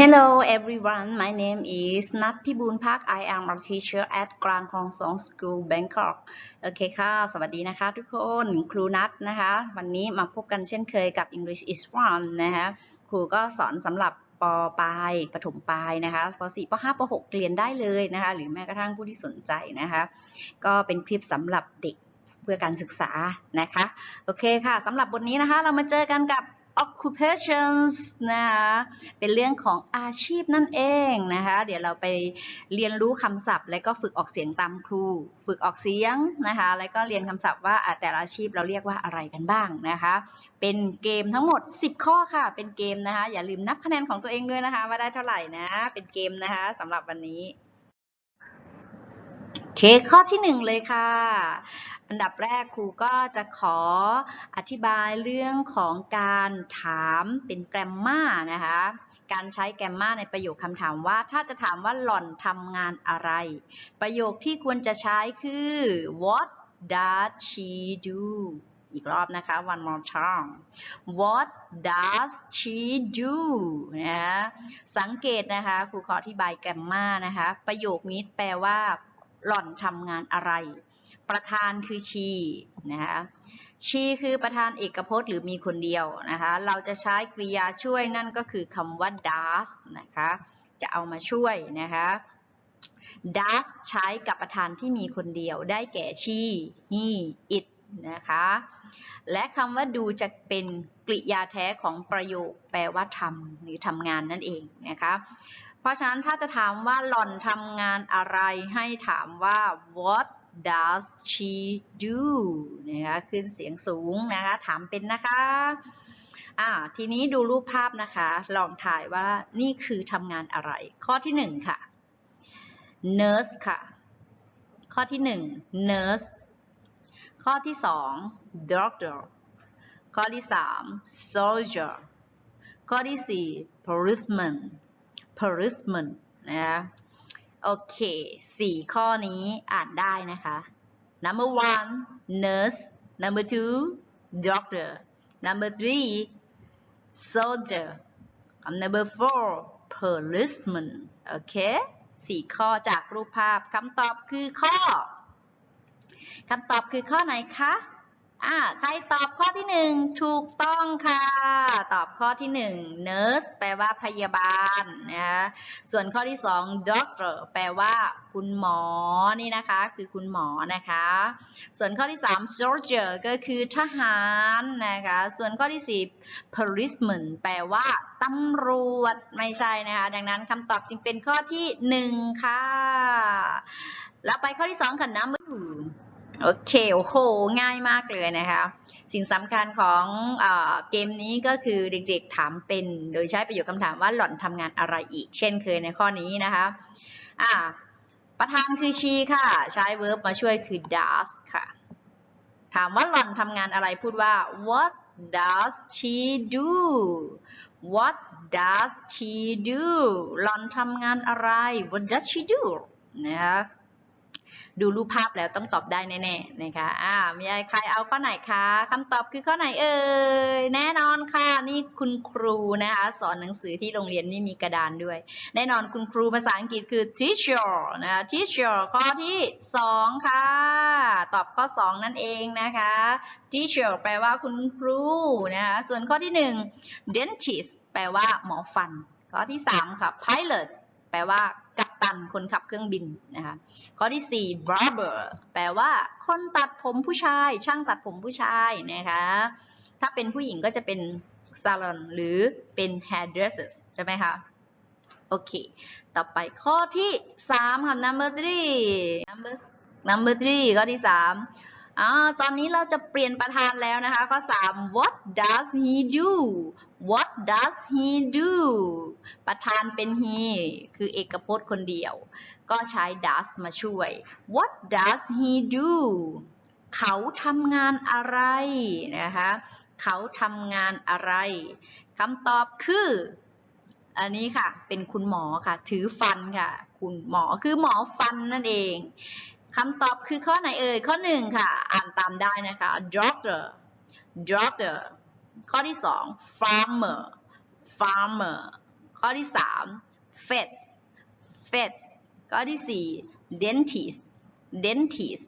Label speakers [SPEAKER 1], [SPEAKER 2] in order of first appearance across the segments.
[SPEAKER 1] Hello everyone, my name is Natibun Park. I am a teacher at Grand Krong Song School Bangkok โอเคค่ะ สวัสดีนะคะทุกคน ครูนัทนะคะ วันนี้มาพบกันเช่นเคยกับ English is one นะคะ ครูก็สอนสำหรับปปลายปฐมปลายนะคะป .4 ป .5 ป .6 เรียนได้เลยนะคะ หรือแม้กระทั่งผู้ที่สนใจนะคะ ก็เป็นคลิปสำหรับเด็กเพื่อการศึกษานะคะ โอเคค่ะ สำหรับบทนี้นะคะ เรามาเจอกันกับ occupations นะคะเป็นเรื่องของอาชีพนั่นเองนะคะ เดี๋ยวเราไปเรียนรู้คำศัพท์ และก็ฝึกออกเสียงตามครู ฝึกออกเสียงนะคะ แล้วก็เรียนคำศัพท์ว่าแต่ละอาชีพเราเรียกว่าอะไรกันบ้างนะคะ เป็นเกมทั้งหมด 10 ข้อค่ะ เป็นเกมนะคะ อย่าลืมนับคะแนนของตัวเองด้วยนะคะ ว่าได้เท่าไหร่นะ เป็นเกมนะคะสำหรับวันนี้เคข้อที่หนึ่งเลยค่ะ อันดับแรกครูก็จะขออธิบายเรื่องของการถามเป็นแกรมมานะคะ การใช้แกรมมาในประโยคคำถามว่า ถ้าจะถามว่าหล่อนทำงานอะไร ประโยคที่ควรจะใช้คือ what does she do อีกรอบนะคะ one more time what does she do นะะสังเกตนะคะครูขออธิบายแกรมมานะคะ ประโยคนี้แปลว่า หล่อนทำงานอะไร ประธานคือ she นะคะ she คือประธานเอกพจน์หรือมีคนเดียวนะคะ เราจะใช้กริยาช่วยนั่นก็คือคำว่า does นะคะ จะเอามาช่วยนะคะ does ใช้กับประธานที่มีคนเดียวได้แก่ she he it นะคะ และคำว่า do จะเป็นกริยาแท้ของประโยคแปลว่าทำหรือทำงานนั่นเองนะคะ เพราะฉะนั้นถ้าจะถามว่าหล่อนทำงานอะไรให้ถามว่า what does she do นะคะขึ้นเสียงสูงนะคะถามเป็นนะคะอ่าทีนี้ดูรูปภาพนะคะ ลองถ่ายว่านี่คือทำงานอะไร ข้อที่หนึ่งค่ะ nurse ค่ะ ข้อที่หนึ่ง nurse ข้อที่สอง doctor ข้อที่สาม soldier ข้อที่สี่ policeman policeman นะคะ โอเคสี่ข้อนี้อ่านได้นะคะ number one nurse number two doctor number three soldier number four policeman โอเคสี่ข้อจากรูปภาพคำตอบคือข้อคำตอบคือข้อไหนคะ อ่าใครตอบข้อที่หนึ่งถูกต้องค่ะ ตอบข้อที่หนึ่ง nurse แปลว่าพยาบาลนะคะส่วนข้อที่สอง doctor แปลว่าคุณหมอนี่นะคะ คือคุณหมอนะคะ ส่วนข้อที่สาม soldier ก็คือทหารนะคะ ส่วนข้อที่สี่ policeman แปลว่าตำรวจไม่ใช่นะคะ ดังนั้นคำตอบจึงเป็นข้อที่หนึ่งค่ะ แล้วไปข้อที่สองค่ะ number โอเค โอ้โห ง่ายมากเลยนะคะ สิ่งสำคัญของเอเกมนี้ก็คือเด็กๆถามเป็น โดยใช้ประโยคคำถามว่าหล่อนทำงานอะไรอีก เช่นเคยในข้อนี้นะคะ อ่า ประธานคือ she ค่ะ ใช้ verb มาช่วยคือ does ค่ะ ถามว่าหล่อนทำงานอะไรพูดว่า what does she do what does she do หล่อนทำงานอะไร what does she do นะคะ ดูรูปภาพแล้วต้องตอบได้แน่ๆนะคะอ่ามีใครเอาข้อไหนคะคำตอบคือข้อไหนเอ่ยแน่นอนค่ะนี่คุณครูนะคะสอนหนังสือที่โรงเรียนนี่มีกระดานด้วย แน่นอนคุณครูภาษาอังกฤษคือ teacher นะคะ teacher ข้อที่สองค่ะ ตอบข้อสองนั่นเองนะคะ teacher แปลว่าคุณครูนะคะส่วนข้อที่หนึ่ง dentist แปลว่าหมอฟัน ข้อที่สามค่ะ pilot แปลว่า ตันคนขับเครื่องบินนะคะข้อที่ 4 barber แปลว่า คนตัดผมผู้ชาย ช่างตัดผมผู้ชายนะคะถ้าเป็นผู้หญิงก็จะเป็น salon หรือเป็น hairdressers ใช่ไหมคะโอเค ต่อไปข้อที่ 3 ค่ะ number three number number three ข้อที่ 3 อ่าตอนนี้เราจะเปลี่ยนประธานแล้วนะคะ ข้อ 3 what does he do what does he do ประธานเป็น he คือเอกพจน์คนเดียว ก็ใช้ does มาช่วย what does he do เขาทำงานอะไรนะคะ เขาทำงานอะไรคำตอบคือ อันนี้ค่ะ เป็นคุณหมอค่ะ ถือฟันค่ะ คุณหมอคือหมอฟันนั่นเอง คำตอบคือข้อไหนเอ่ย ข้อหนึ่งค่ะ อ่านตามได้นะคะ doctor doctor ข้อที่สอง farmer farmer ข้อที่สาม fed fed ข้อที่สี่ dentist dentist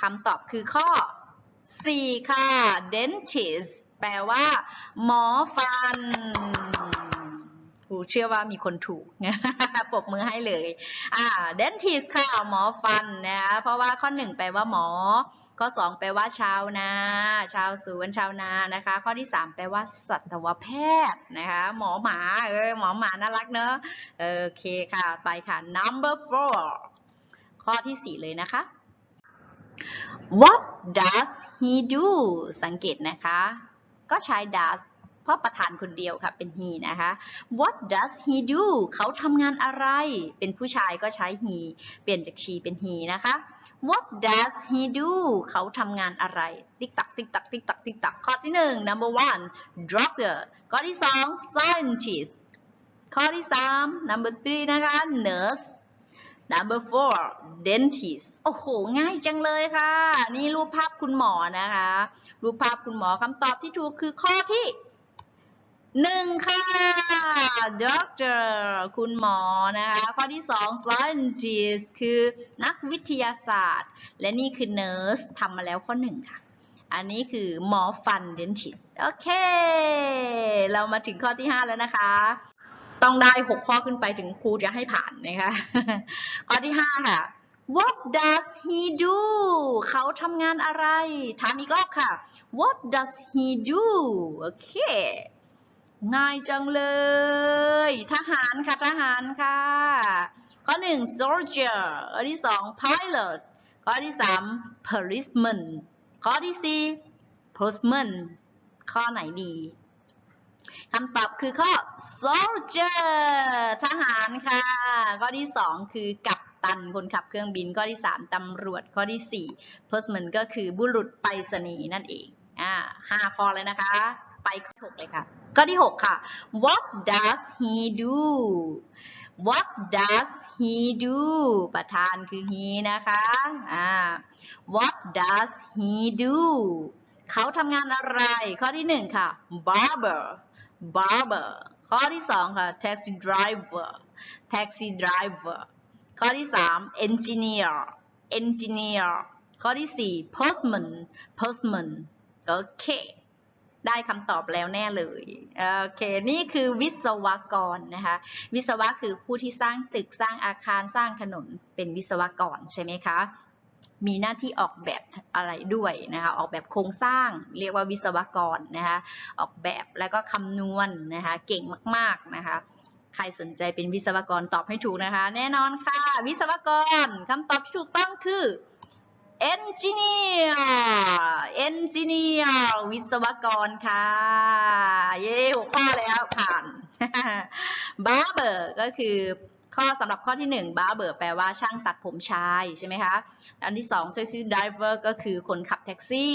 [SPEAKER 1] คำตอบคือข้อ 4 ค่ะ dentist แปลว่า หมอฟัน ครูเชื่อว่ามีคนถูกปรบมือให้เลย อ่า dentist ค่ะหมอฟันนะคะเพราะว่าข้อ1แปลว่าหมอ ข้อ2แปลว่าชาวนา ชาวสวนชาวนานะคะ ข้อที่3แปลว่าสัตวแพทย์นะคะ หมอหมาเออหมอหมาน่ารักเนอะโอเคค่ะ ไปค่ะ number four ข้อที่4เลยนะคะ What does he do สังเกตนะคะ ก็ใช้ does พราะประธานคนเดียวค่ะเป็น he นะคะ What does he do เขาทำงานอะไร เป็นผู้ชายก็ใช้ he เปลี่ยนจาก she เป็น he นะคะ What does he do เขาทำงานอะไร ติ๊กตัก ติ๊กตัก ติ๊กตัก ติ๊กตัก ข้อที่หนึ่ง number one doctor ข้อที่สอง scientist ข้อที่สาม number three นะคะ nurse number four dentist โอ้โห ง่ายจังเลยค่ะ นี่รูปภาพคุณหมอนะคะ รูปภาพคุณหมอคำตอบที่ถูกคือข้อที่ หนึ่งค่ะ doctor คุณหมอนะคะ ข้อที่สอง scientist คือนักวิทยาศาสตร์ และนี่คือ nurse ทำมาแล้วข้อหนึ่งค่ะ อันนี้คือหมอฟัน dentist โอเค เรามาถึงข้อที่ 5 แล้วนะคะ ต้องได้ 6 ข้อขึ้นไปถึงครูจะให้ผ่านนะคะ ข้อที่ 5 ค่ะ What does he do เขาทำงานอะไร ถามอีกรอบค่ะ What does he do โอเค ง่ายจังเลย ทหารค่ะ ทหารค่ะ ข้อ1 soldier ข้อที่2 pilot ข้อที่3 policeman ข้อที่4 postman ข้อไหนดีคำตอบคือข้อ soldier ทหารค่ะ ข้อที่2คือกัปตันคนขับเครื่องบิน ข้อที่3ตำรวจ ข้อที่4 postman ก็คือบุรุษไปรษณีย์นั่นเอง อ่าห้าข้อเลยนะคะ ไปข้อที่6เลยค่ะ ข้อที่ 6 ค่ะ what does he do what does he do ประธานคือ he นะคะอ่า what does he do เขาทำงานอะไร ข้อที่ 1 ค่ะ barber barber ข้อที่ 2 ค่ะ taxi driver taxi driver ข้อที่ 3 engineer engineer ข้อที่ 4 postman postman โอเค ได้คำตอบแล้วแน่เลยโอเคนี่คือวิศวกรนะคะวิศวะคือผู้ที่สร้างตึกสร้างอาคารสร้างถนนเป็นวิศวกรใช่ไหมคะมีหน้าที่ออกแบบอะไรด้วยนะคะออกแบบโครงสร้างเรียกว่าวิศวกรนะคะออกแบบแล้วก็คำนวณนะคะเก่งมากๆนะคะใครสนใจเป็นวิศวกรตอบให้ถูกนะคะ แน่นอนค่ะ วิศวกรคำตอบที่ถูกต้องคือ engineer engineer วิศวกรค่ะ เย้หกข้อแล้วผ่าน barber ก็คือข้อสำหรับข้อที่1 barber แปลว่าช่างตัดผมชายใช่ไหมคะ อันที่2 taxi driver ก็คือคนขับแท็กซี่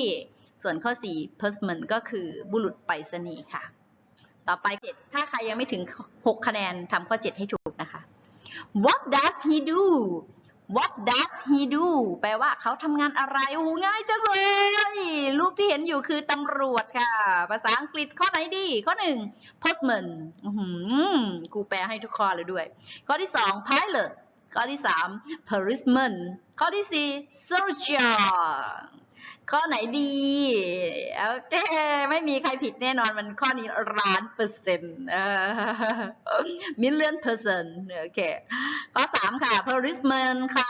[SPEAKER 1] ส่วนข้อ 4 postman ก็คือบุรุษไปรษณีย์ค่ะ ต่อไป 7 ถ้าใครยังไม่ถึง 6 คะแนนทำข้อ 7 ให้ถูกนะคะ What does he do What does he do แปลว่าเขาทำงานอะไรโอ้ง่ายจังเลย รูปที่เห็นอยู่คือตำรวจค่ะ ภาษาอังกฤษข้อไหนดี ข้อ1 postman อื้อหือครูแปลให้ทุกข้อเลยด้วย ข้อที่สอง pilot ข้อที่สาม policeman ข้อที่สี่ soldier ข้อไหนดีโอเคไม่มีใครผิดแน่นอนมันข้อนี้ล้านเปอร์เซ็นต์มิลเลนเปอร์เซ็นต์โอเคข้อ3ค่ะ policeman ค่ะ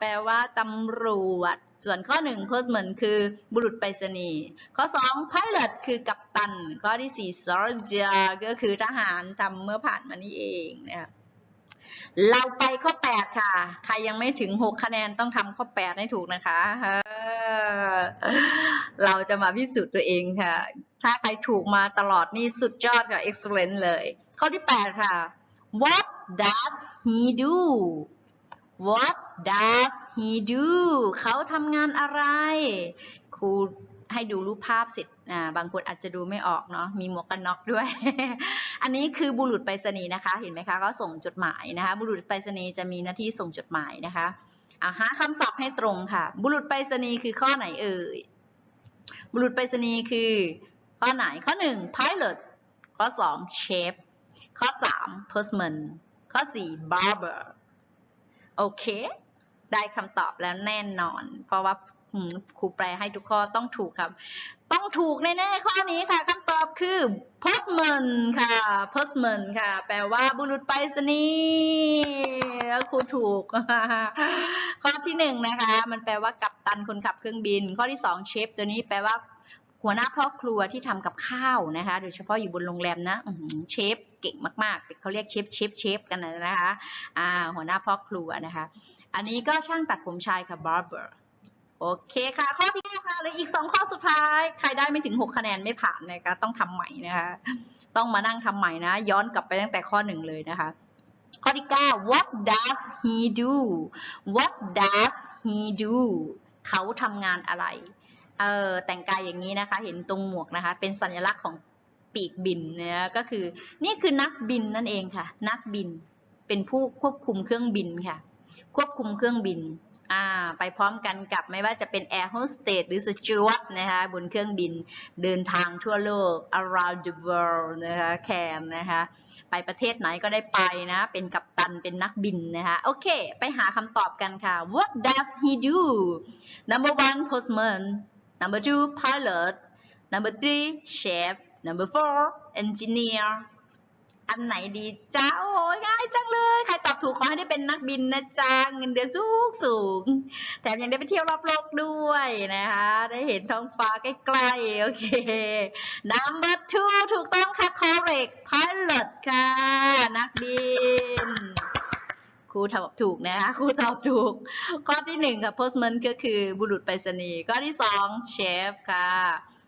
[SPEAKER 1] แปลว่าตำรวจ ส่วนข้อ1 postman คือบุรุษไปรษณีย์ข้อ2 pilot คือกัปตัน ข้อที่4 soldier ก็คือทหารทำเมื่อผ่านมานี่เองนะคะ เราไปข้อ8ค่ะ ใครยังไม่ถึง6คะแนนต้องทำข้อ8ให้ถูกนะคะ เราจะมาพิสูจน์ตัวเองค่ะ ถ้าใครถูกมาตลอดนี่สุดยอดกับ excellent เลย ข้อที่8ค่ะ What does he do What does he do เขาทำงานอะไรครู ให้ดูรูปภาพเสร็จบางคนอาจจะดูไม่ออกเนาะมีหมวกกันน็อกด้วย อันนี้คือบุรุษไปรษณีย์นะคะ เห็นไหมคะก็ส่งจดหมายนะคะ บุรุษไปรษณีย์จะมีหน้าที่ส่งจดหมายนะคะอาหาคำศัพท์ให้ตรงค่ะ บุรุษไปรษณีย์คือข้อไหนเอ่ยบุรุษไปรษณีย์คือ ข้อไหนข้อ 1 pilot ข้อ 2 chef ข้อ postman ข้อสี่ barber โอเค ได้คำตอบแล้วแน่นอน เพราะว่า ครูแปลให้ทุกข้อต้องถูกครับ ต้องถูกแน่ๆข้อนี้ค่ะคำตอบคือ postman ค่ะ postman ค่ะ แปลว่าบุรุษไปรษณีย์ครูถูก ข้อที่หนึ่งนะคะ มันแปลว่ากัปตันคนขับเครื่องบิน ข้อที่สองเชฟตัวนี้แปลว่าหัวหน้าพ่อครัวที่ทำกับข้าวนะคะ โดยเฉพาะอยู่บนโรงแรมนะเชฟเก่งมากๆเขาเรียกเชฟเชฟเชฟกันนะคะ อ่า หัวหน้าพ่อครัวนะคะ อันนี้ก็ช่างตัดผมชายค่ะ barber โอเคค่ะ ข้อที่เก้าค่ะเลืออีกสองข้อสุดท้าย ใครได้ไม่ถึงหกคะแนนไม่ผ่านนะคะต้องทำใหม่นะคะ ต้องมานั่งทำใหม่นะ ย้อนกลับไปตั้งแต่ข้อหนึ่งเลยนะคะ ข้อที่เก้า what does he do what does he do เขาทำงานอะไร เออแต่งกายอย่างนี้นะคะ เห็นตรงหมวกนะคะ เป็นสัญลักษณ์ของปีกบินนะก็คือ นี่คือนักบินนั่นเองค่ะ นักบินเป็นผู้ควบคุมเครื่องบินค่ะ ควบคุมเครื่องบิน อ่าไปพร้อมกันกับไม่ว่าจะเป็นแอร์โฮสเตสหรือสจวตนะคะบนเครื่องบินเดินทางทั่วโลก around the world นะคะแคนนะคะไปประเทศไหนก็ได้ไปนะเป็นกัปตันเป็นนักบินนะคะโอเค ไปหาคำตอบกันค่ะ What does he do number one postman number two pilot number three chef number four engineer อันไหนดีจ้าโอ้ยง่ายจังเลย ใครตอบถูกขอให้ได้เป็นนักบินนะจ๊ะเงินเดือนสูงสูง แถมยังได้ไปเที่ยวรอบโลกด้วยนะคะ ได้เห็นท้องฟ้าใกล้ๆ โอเค number two ถูกต้องค่ะ correct pilot ค่ะ นักบินครูตอบถูกนะคะครูตอบถูก ข้อที่หนึ่งค่ะ postman ก็คือบุรุษไปรษณีย์ข้อที่สอง chef ค่ะ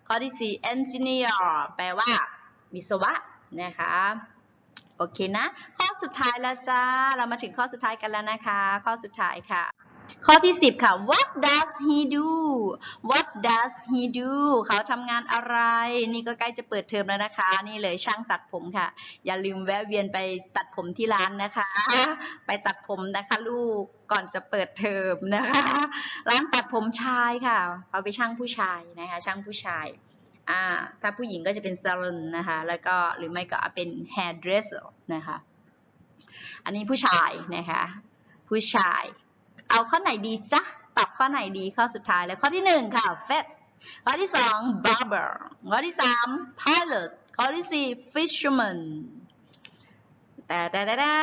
[SPEAKER 1] ข้อที่สี่ engineer แปลว่า วิศวะนะคะ โอเคนะ ข้อสุดท้ายแล้วจ้า เรามาถึงข้อสุดท้ายกันแล้วนะคะ ข้อสุดท้ายค่ะ ข้อที่ 10 ค่ะ what does he do what does he do เขาทำงานอะไร นี่ก็ใกล้จะเปิดเทอมแล้วนะคะ นี่เลยช่างตัดผมค่ะ อย่าลืมแวะเวียนไปตัดผมที่ร้านนะคะ ไปตัดผมนะคะลูก ก่อนจะเปิดเทอมนะคะ ร้านตัดผมชายค่ะ เอาไปช่างผู้ชายนะคะ ช่างผู้ชาย อ่าถ้าผู้หญิงก็จะเป็น salon นะคะ แล้วก็หรือไม่ก็เป็น hairdresser นะคะ อันนี้ผู้ชายนะคะ ผู้ชาย เอาข้อไหนดีจ๊ะตอบข้อไหนดีข้อสุดท้ายแล้วข้อที่หนึ่งค่ะ vet ข้อที่สอง barber ข้อที่สาม pilot ข้อที่สี่ fisherman แต่แต่แต่แต่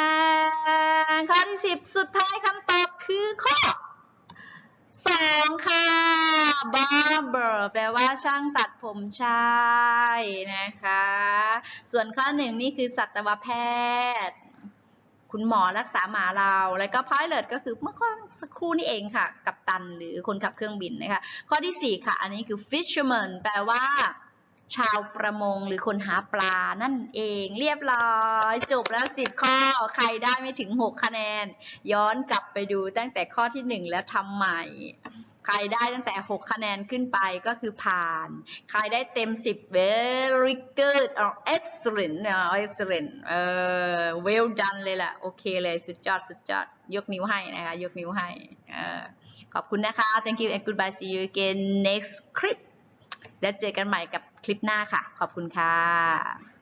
[SPEAKER 1] ข้อที่สิบสุดท้ายคำตอบคือข้อ สองค่ะ barber แปลว่าช่างตัดผมชายนะคะ ส่วนข้อหนึ่งนี่คือสัตวแพทย์ คุณหมอรักษาหมาเรา แล้วก็ pilot ก็คือเมื่อข้อสักครู่นี่เองค่ะ กัปตันหรือคนขับเครื่องบินนะคะ ข้อที่ 4 ค่ะ อันนี้คือ fisherman แปลว่า ชาวประมงหรือคนหาปลานั่นเองเรียบร้อย จบแล้ว 10 ข้อใครได้ไม่ถึง 6 คะแนน ย้อนกลับไปดูตั้งแต่ข้อที่ 1 แล้วทำใหม่ ใครได้ตั้งแต่ 6 คะแนนขึ้นไปก็คือผ่าน ใครได้เต็ม 10 very good or excellent อะ excellent เออ well done เลยล่ะ โอเคเลย สุดยอด สุดยอด ยกนิ้วให้นะคะ ยกนิ้วให้เออขอบคุณนะคะ thank you and goodbye see you again next clip แล้วเจอกันใหม่กับ คลิปหน้าค่ะ ขอบคุณค่ะ